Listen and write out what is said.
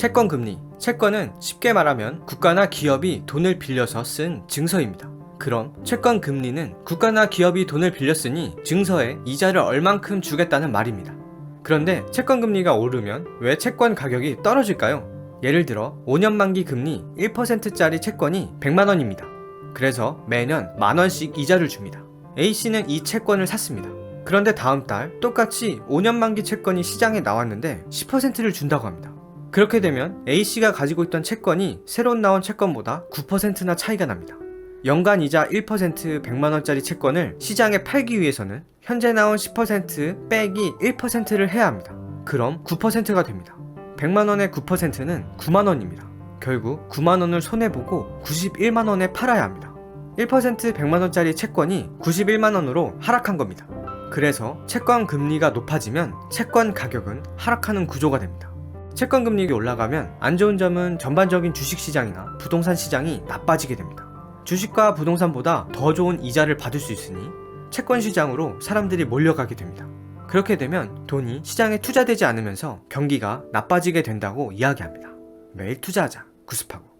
채권 금리. 채권은 쉽게 말하면 국가나 기업이 돈을 빌려서 쓴 증서입니다. 그럼 채권 금리는 국가나 기업이 돈을 빌렸으니 증서에 이자를 얼만큼 주겠다는 말입니다. 그런데 채권 금리가 오르면 왜 채권 가격이 떨어질까요? 예를 들어 5년 만기 금리 1%짜리 채권이 100만 원입니다. 그래서 매년 만 원씩 이자를 줍니다. A씨는 이 채권을 샀습니다. 그런데 다음 달 똑같이 5년 만기 채권이 시장에 나왔는데 10%를 준다고 합니다. 그렇게 되면 A씨가 가지고 있던 채권이 새로 나온 채권보다 9%나 차이가 납니다. 연간 이자 1% 100만원짜리 채권을 시장에 팔기 위해서는 현재 나온 10% 빼기 1%를 해야 합니다. 그럼 9%가 됩니다. 100만원의 9%는 9만원입니다. 결국 9만원을 손해보고 91만원에 팔아야 합니다. 1% 100만원짜리 채권이 91만원으로 하락한 겁니다. 그래서 채권 금리가 높아지면 채권 가격은 하락하는 구조가 됩니다. 채권 금리가 올라가면 안 좋은 점은 전반적인 주식 시장이나 부동산 시장이 나빠지게 됩니다. 주식과 부동산보다 더 좋은 이자를 받을 수 있으니 채권 시장으로 사람들이 몰려가게 됩니다. 그렇게 되면 돈이 시장에 투자되지 않으면서 경기가 나빠지게 된다고 이야기합니다. 매일 투자하자. 구습하고.